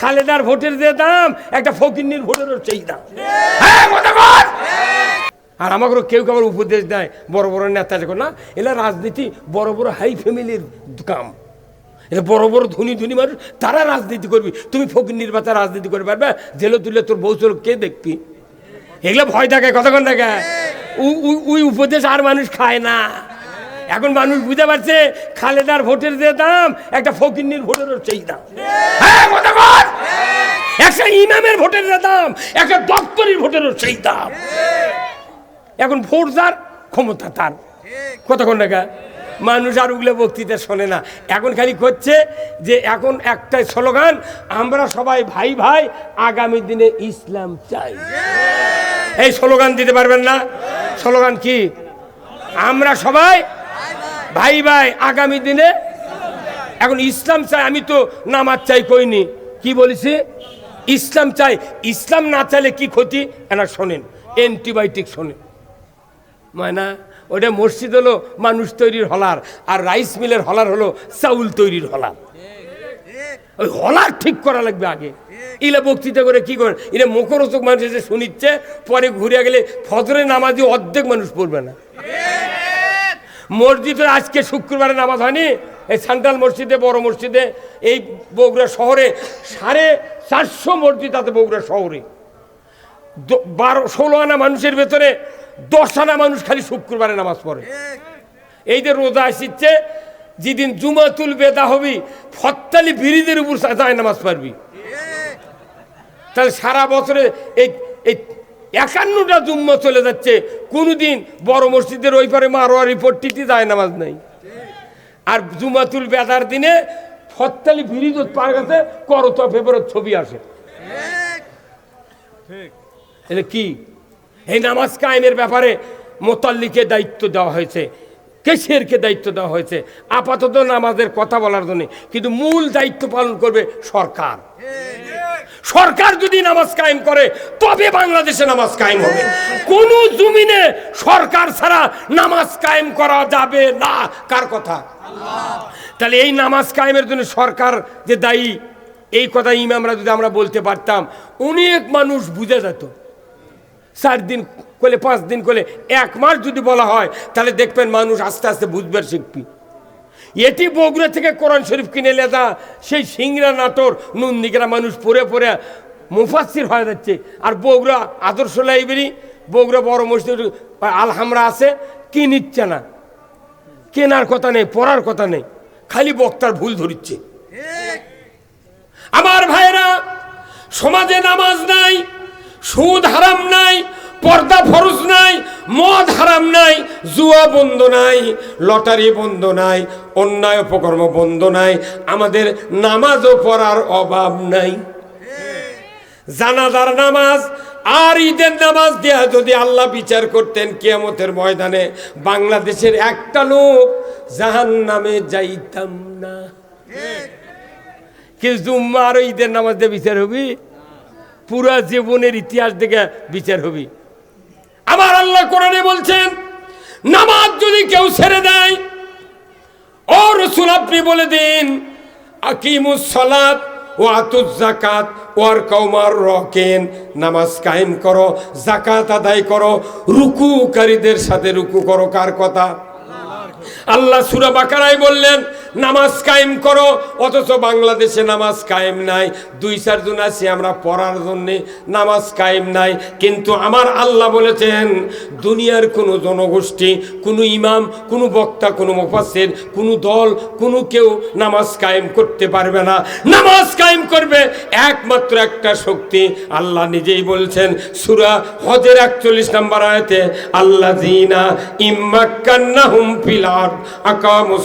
খালেদার ভোটের যে দাম একটা ফকিন্নির ভোটেরও সেই দাম। হ্যাঁ, আর আমাকে কেউ কেউ উপদেশ দেয় বড় বড় নেতা যখন না এলা রাজনীতি বড় বড় হাই ফ্যামিলির কাম। এটা বড় বড় ধনী ধনী মানুষ তারা রাজনীতি করবি। তুমি ফকির নির্বাচন রাজনীতি করে পারবে জেলে তুলে তোর বউ চল কে দেখবি? এগুলো ভয় থাকে কতক্ষণ থাকে ওই উপদেশ আর মানুষ খায় না। এখন মানুষ বুঝতে পারছে খালেদার ভোটের যে দাম একটা ফকিন্নির ভোটেরও সেই দাম। হ্যাঁ। একটা ইমামের ভোটের দাম একটা দপ্তরির ভোটেরও সেই দাম। এখন ভোট যার ক্ষমতা তার। কতক্ষণ টাকা মানুষ আর উগলে বক্তৃতা শোনে না। এখন খালি করছে যে এখন একটাই স্লোগান, আমরা সবাই ভাই ভাই আগামী দিনে ইসলাম চাই। এই স্লোগান দিতে পারবেন না। স্লোগান কি? আমরা সবাই ভাই ভাই আগামী দিনে এখন ইসলাম চাই। আমি তো নামাজ চাই কইনি। কি বলেছি? ইসলাম চাই। ইসলাম না চাইলে কি ক্ষতি? এনা শোনেন, অ্যান্টিবায়োটিক শোনেন। ময়না, ওটা মসজিদ হলো মানুষ তৈরির হলার, আর রাইস মিলের হলার হলো চাউল তৈরির হলার। ওই হলার ঠিক করা লাগবে আগে। ইলে বক্তৃতা করে কি করে এটা মুখরোচক মানুষ এসে শুনিচ্ছে, পরে ঘুরে গেলে ফজরের নামাজে অর্ধেক মানুষ পড়বে না। মসজিদে আজকে শুক্রবারে নামাজ হয়নি, এই সেন্ট্রাল মসজিদে, বড় মসজিদে, এই বগুড়া শহরে সাড়ে চারশো মসজিদ আছে বগুড়া শহরে। বারো, ষোলো আনা মানুষের ভেতরে দশ আনা মানুষ খালি শুক্রবারে নামাজ পড়ে। এই যে রোজা আসিচ্ছে যেদিন জুমাতুল বেদা হবি ফত্তালি বিরিদের উপর যায় নামাজ পারবি তাহলে সারা বছরে এই এই একান্নটা জুম্মা চলে যাচ্ছে, কোনোদিন বড় মসজিদের ওই পারে মারোয়ারি পট্টিতে যায় নামাজ নাই। আর জুমাতুল বেদার দিনে ফত্তালি বিরিদ পার করত পেপারের ছবি আসে। এটা কি? এই নামাজ কায়েমের ব্যাপারে মোতাল্লিকে দায়িত্ব দেওয়া হয়েছে কেশিয়ারকে দায়িত্ব দেওয়া হয়েছে আপাতত নামাজের কথা বলার জন্য। কিন্তু মূল দায়িত্ব পালন করবে সরকার। সরকার যদি নামাজ কায়েম করে তবে বাংলাদেশে নামাজ কায়েম হবে। কোন জমিনে সরকার ছাড়া নামাজ কায়েম করা যাবে না। কার কথা? তাহলে এই নামাজ কায়েমের জন্য সরকার যে দায়ী, এই কথা ইমামরা যদি আমরা বলতে পারতাম, অনেক মানুষ বুঝে যেত। চার দিন করলে, পাঁচ দিন করলে, এক মাস যদি বলা হয়, তাহলে দেখবেন মানুষ আস্তে আস্তে বুঝবার শিখবি এটি বগুড়া থেকে কোরআন শরীফ কিনে লেদা সেই সিংরা নাটোর নন্দিগরা মানুষ পড়ে পড়ে মুফাসির হয়ে যাচ্ছে। আর বগুড়া আদর্শ লাইব্রেরি, বগুড়া বড় মসজিদ, আলহামরা আছে, কি নিচ্ছে না? কেনার কথা নেই, পড়ার কথা নেই। খালি বক্তার ভুল ধরিচ্ছে। আমার ভাইরা সমাজে নামাজ নাই সুদ হারাম নাই পর্দা ফরজ নাই মদ হারাম নাই জুয়া বন্ধ নাই লটারি বন্ধ নাই অন্যায় উপকর্ম বন্ধ নাই আমাদের নামাজও পড়ার অভাব নাই। জানাজার নামাজ আর ঈদের নামাজ দেয়া যদি আল্লাহ বিচার করতেন কিয়ামতের ময়দানে বাংলাদেশের একটা লোক জাহান নামে যাইতাম না। কি জুম্মা আর ঈদের নামাজ দিয়ে বিচার হবি? পুরা জীবনের ইতিহাস দেখে বিচার হবি। আমার আল্লাহ কোরআনে বলছেন, নামাজ যদি কেউ ছেড়ে দেয়, ও রসুল আপনি বলে দিন, আকিমুস সালাত ও আতুজ জাকাত ওয়ার কৌমার রকেন, নামাজ কায়েম করো জাকাত আদায় করো, রুকুকারীদের সাথে রুকু করো, কার কথা? আল্লাহ সুরা বললেন নামাজ কায়েম করো, অথচ বাংলাদেশে নামাজ কায়েম নাই। দুই চারজন আছি, আমরা পড়ার জন্যে নামাজ কায়েম নাই। কিন্তু আমার আল্লাহ বলেছেন, দুনিয়ার কোনো জনগোষ্ঠী, কোনো ইমাম, কোনো বক্তা, কোনো মুফাসের কোনো দল, কোনো কেউ নামাজ কায়েম করতে পারবে না। নামাজ কায়েম করবে একমাত্র একটা শক্তি, আল্লাহ নিজেই বলছেন, সুরা হজের একচল্লিশ নম্বর আয়তে আল্লাহ জিনা ইম্মাক্কান্নাহুম ফিল আরদ, আকামুস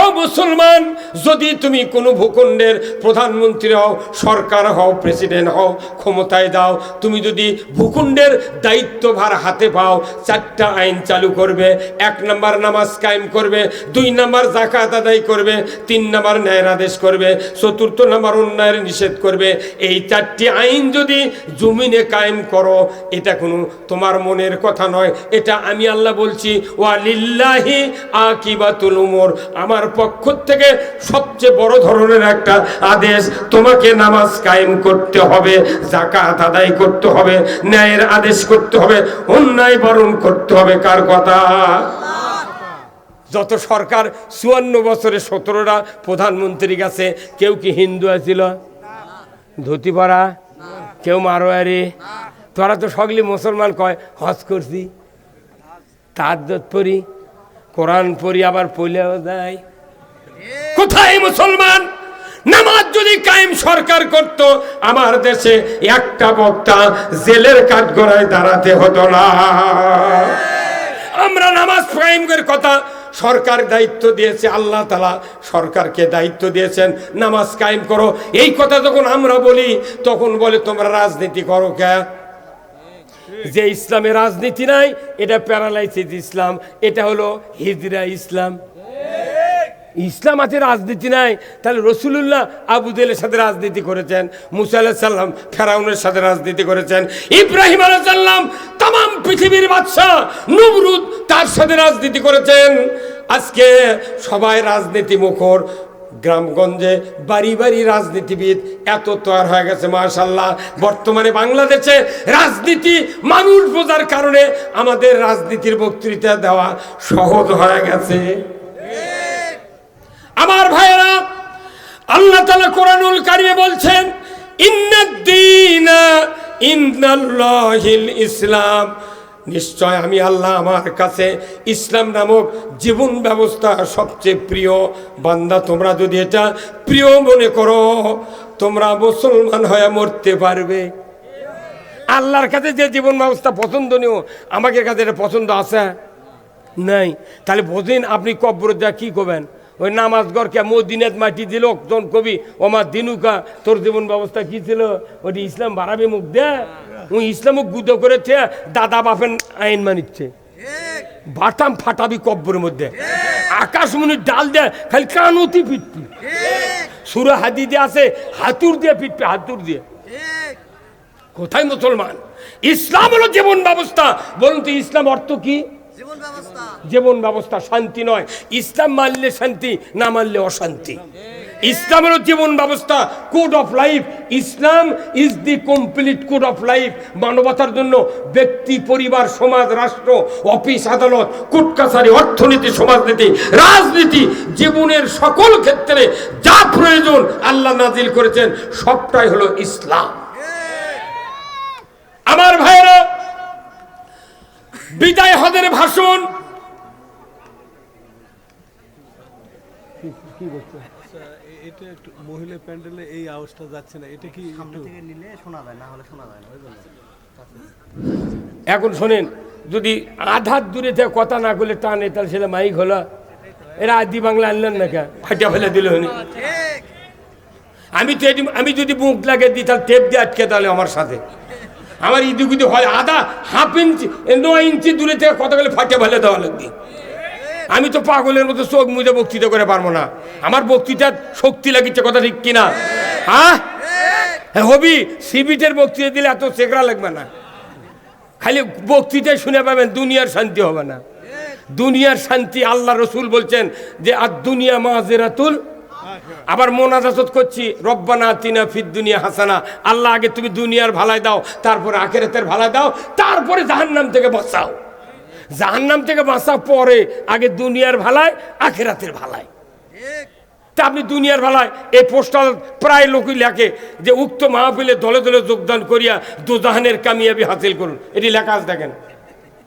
ও মুসলমান, যদি তুমি কোনো ভূখণ্ডের প্রধানমন্ত্রী হও, সরকার হও, প্রেসিডেন্ট হও, ক্ষমতায় দাও তুমি যদি ভূখণ্ডের দায়িত্বভার হাতে পাও, চারটা আইন চালু করবে, এক নম্বর নামাজ কায়েম করবে, দুই নম্বর জাকাত আদায় করবে, তিন নম্বর ন্যায়ের আদেশ করবে, চতুর্থ নম্বর অন্যায়ের নিষেধ করবে, এই চারটি আইন যদি জমিনে কায়েম করো, এটা কোনো তোমার মনের কথা নয়, এটা আমি আল্লাহ বলছি, ওয়ালিল্লাহি আকিবাতুল উমর, আমার পক্ষ থেকে সবচেয়ে বড় ধরনের একটা আদেশ, তোমাকে নামাজ কায়েম করতে হবে জাকাত আদায় করতে হবে, ন্যায়ের আদেশ করতে হবে, অন্যায় বরণ করতে হবে। কার কথা? যত সরকার চুয়ান্ন বছরে সতেরোটা প্রধানমন্ত্রী গেছে কেউ কি হিন্দু আছিল? ধুতি পরা? কেউ মারোয়ারি? তোরা তো সকলে মুসলমান, কয়, হজ করছি। তার পড়ি, কোরআন পড়ি, আবার পড়লেও যায়। কোথায় মুসলমান? নামাজ যদি কায়েম সরকার করত, আমার দেশে একটা বক্তা জেলের কাঠগড়ায় দাঁড়াতে হতো না। আমরা নামাজ কায়েমের কথা সরকার দায়িত্ব দিয়েছে, আল্লাহ তালা সরকারকে দায়িত্ব দিয়েছেন, নামাজ কায়েম করো। এই কথা যখন আমরা বলি, তখন বলে, তোমরা রাজনীতি করো কে? যে ইসলামের রাজনীতি নাই, এটা প্যারালাইসিস ইসলাম, এটা হলো হিজরা ইসলাম। ইসলাম আছে, রাজনীতি নাই। তাহলে রসুল্লাহ আবুদের সাথে রাজনীতি করেছেন, মুসা আলাহ সাল্লাম ফেরাউনের সাথে রাজনীতি করেছেন, ইব্রাহিম আলাহ সাল্লাম তাম পৃথিবীর বাদশাহ নমরুদ তার সাথে রাজনীতি করেছেন। আজকে সবাই রাজনীতি মুখর, গ্রামগঞ্জে বাড়ি বাড়ি রাজনীতিবিদ এত তৈরি হয়ে গেছে মাশাল্লাহ বর্তমানে বাংলাদেশে রাজনীতি মানুষ বোঝার কারণে আমাদের রাজনীতির বক্তৃতা দেওয়া সহজ হয়ে গেছে। আমার ভাইয়েরা, আল্লাহ তালা কোরআনুল কারিমে বলছেন ইসলাম। নিশ্চয় আমি আল্লাহ আমার কাছে ইসলাম নামক জীবন ব্যবস্থা সবচেয়ে প্রিয়। বান্দা, তোমরা যদি এটা প্রিয় মনে করো, তোমরা মুসলমান হয়ে মরতে পারবে। আল্লাহর কাছে যে জীবন ব্যবস্থা পছন্দনীয় আমাকে কাছে এটা পছন্দ আছে? নাই। তাহলে বোঝেন আপনি কব্বর যা কি করবেন? ওই নামাজ গড়কে মদিনাত মাটি দিল জন কবি, ওমা দিনুকা, তোর জীবন ব্যবস্থা কি ছিল? ওটি ইসলাম বাড়াবে মুখ দে। ওই ইসলামক গুদ করেছে, দাদা বাপেন আইন মানিচ্ছে। বাটাম ফাটাবি কব্বরের মধ্যে। আকাশমণির ডাল দে, খালি কানতি পিটপি সুরা হাদি দিয়ে আছে, হাতুর দিয়ে পিটপি হাতুর দিয়ে। কোথায় মুসলমান? ইসলাম হলো জীবন ব্যবস্থা। বলুন তো, ইসলাম অর্থ কি? জীবন ব্যবস্থা শান্তি নয়, ইসলাম মানলে শান্তি, না মানলে অশান্তি। ইসলাম হলো জীবন ব্যবস্থা code of life Islam is the complete code of life মানবতার জন্য ব্যক্তি, পরিবার, সমাজ, রাষ্ট্র, অফিস, আদালত, কোর্ট, কাছারি, অর্থনীতি, সমাজনীতি, রাজনীতি, জীবনের সকল ক্ষেত্রে যা প্রয়োজন আল্লাহ নাজিল করেছেন, সবটাই হলো ইসলাম আমার ভাইয়েরা বিদায় হদের ভাষণ। এটা একটু মহিলা প্যান্ডেলে এই আওয়াজটা যাচ্ছে না এটা কি সামনে থেকে নিলে শোনা যায় না হলে শোনা যায় না ওই এখন শোনেন যদি আধার দূরে থেকে কথা না করলে টানে তাহলে সেটা মাইক হলো। এরা আদি বাংলা আনলেন না কে ফাটিয়া ফেলে দিল হনি আমি তো আমি যদি মুখ লাগে দিই তাহলে টেপ দিয়ে আটকে তাহলে আমার সাথে। আমার ইদিগুদি হয় আধা হাফ ইঞ্চি নয় ইঞ্চি দূরে থেকে কথা বলে ফাটিয়া ফেলে দেওয়া লাগবে। আমি তো পাগলের মতো চোখ মুজে বক্তৃতা করে পারব না। আমার বক্তৃতার শক্তি লাগিচ্ছে কথা ঠিক কিনা? হ্যাঁ? হ্যাঁ, হবি সিবিটের বক্তৃতা দিলে এত চেকরা লাগবে না। খালি বক্তৃতায় শুনে পাবেন দুনিয়ার শান্তি হবে না। দুনিয়ার শান্তি আল্লাহ রসুল বলছেন যে আর দুনিয়া মাজেরাতুল আবার মোনাজাত করছি, রব্বানা তিনা ফিদ দুনিয়া হাসানা। আল্লাহ আগে তুমি দুনিয়ার ভালাই দাও, তারপরে আখেরাতের ভালাই দাও, তারপরে জাহান্নাম থেকে বাঁচাও। জাহান্নাম থেকে বাঁচা পরে আগে দুনিয়ার ভালায় আখেরাতের ভালায় তা আপনি দুনিয়ার বেলায় এই পোস্টাল প্রায় লোকই লেখে যে, উক্ত মাহফিলে দলে দলে যোগদান করিয়া দুজাহানের কামিয়াবি হাসিল করুন। এটি লেখা আছে দেখেন।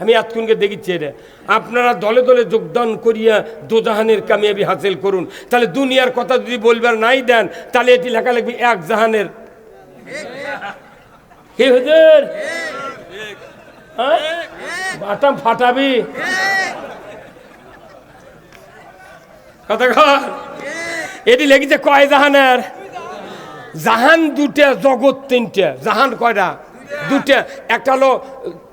আমি এতক্ষণকে দেখিচ্ছি এটা। আপনারা দলে দলে যোগদান করিয়া দুজাহানের কামিয়াবি হাসিল করুন। তাহলে দুনিয়ার কথা যদি বলবার নাই দেন, তাহলে এটি লেখা লাগবে এক জাহানের। হ্যাঁ? বাটাম ফাটাবি। কথা এটি লেগেছে কয় জাহানের? জাহান দুটা জগৎ তিনটে। জাহান কয়টা? দুটা একটা হলো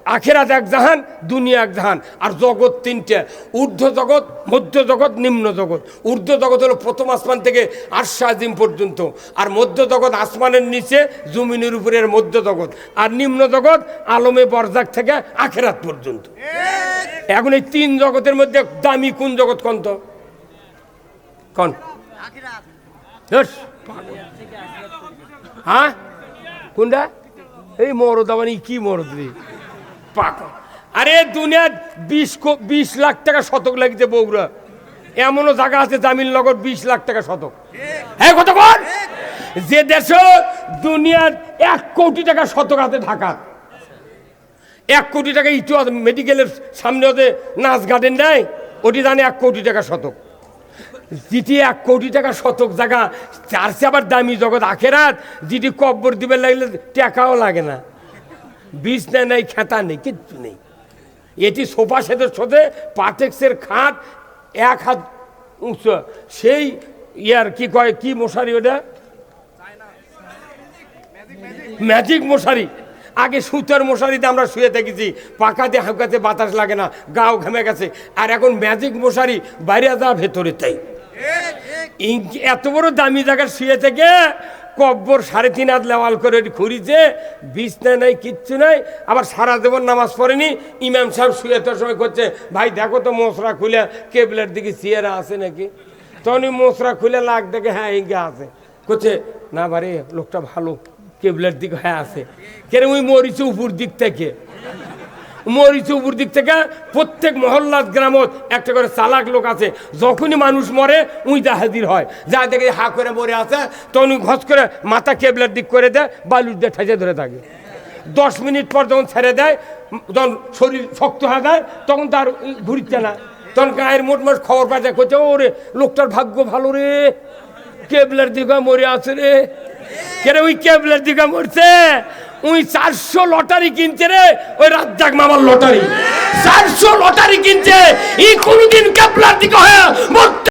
আখেরাত এক জাহান, দুনিয়া এক জাহান। আর জগৎ তিনটে, ঊর্ধ্ব জগৎ, মধ্য জগৎ, নিম্ন জগৎ। ঊর্ধ্ব জগৎ হলো প্রথম আসমান থেকে আশ্বাদিম পর্যন্ত। আর মধ্য জগৎ আসমানের নিচে, জমিনের উপরের মধ্য জগৎ। আর নিম্ন জগৎ আলমে বরজাক থেকে আখেরাত পর্যন্ত। এখন এই তিন জগতের মধ্যে দামি কোন জগৎ কোন তো? কোন। হ্যাঁ? কোনটা? এই মরদ আবার কি মরদ রে? পাগল। আরে দুনিয়ার বিশ বিশ লাখ টাকা শতক লাগিতে বগুড়া এমনও জায়গা আছে জামিননগর বিশ লাখ টাকা শতক। হ্যাঁ কত যে দেশ দুনিয়ার এক কোটি টাকা শতক আছে ঢাকা। এক কোটি টাকা ইটু মেডিকেলের সামনে ওদের নাচ গার্ডেন দেয় ওটি জানে এক কোটি টাকা শতক। যেটি এক কোটি টাকা শতক জায়গা চেয়ে আবার দামি জগৎ আখেরাত যেটি কব্বর দিবে লাগলে টাকাও লাগে না। বিছনা নেই খেতা নেই কিচ্ছু নেই। এটি সোফা সেটের সাথে পাটেক্সের খাট এক হাত উঁচু সেই ইয়ার কি কয় কি মশারি ওটা? ম্যাজিক মশারি। আগে সুতার মশারিতে আমরা শুয়ে থেকেছি পাকাতে হাঁকাতে বাতাস লাগে না গাও ঘেমে গেছে। আর এখন ম্যাজিক মশারি বাইরে যা ভেতরে তাই। এত বড় দামি জায়গায় শুয়ে থেকে কব্বর সাড়ে তিন হাত লেওয়াল করে ঘুরিছে বিছনা নাই, কিচ্ছু নাই, আবার সারা দেবন নামাজ পড়েনি, ইমাম সাহেব শুয়ে তোর সময় করছে, ভাই, দেখো তো মশরা খুলে কেবলের দিকে সিয়ারা আছে নাকি? তখন মশরা খুলে লাগ দেখে হ্যাঁ ইঙ্গে আছে। করছে, না বারে, লোকটা ভালো, কেবলের দিকে হ্যাঁ আছে। কেন ওই মরিছে উপর দিক থেকে? মরিচে উপর দিক থেকে প্রত্যেক মহল্লার গ্রামত একটা করে চালাক লোক আছে। যখনই মানুষ মরে উই যা হাজির হয়। যা দেখে হা করে মরে আছে তখন ঘস করে মাথা কেবলার দিক করে দেয়, বালুর দিয়ে ঠেসে ধরে থাকে। দশ মিনিট পর যখন ছেড়ে দেয়, যখন শরীর শক্ত হয়ে যায়, তখন তার ঘুরছে না তখন গায়ের মোট মোট খবর পাচ্ছে করছে ওরে, লোকটার ভাগ্য ভালো রে। কেবলার দিকে মরে আছে রে। কেন ওই কেবলার দিকে মরছে? উই চারশো লটারি কিনছে রে, ওই রাজ্জাক মামার লটারি। চারশো লটারি কিনছে, ই কোনদিন কাপলার দিকে হয়ে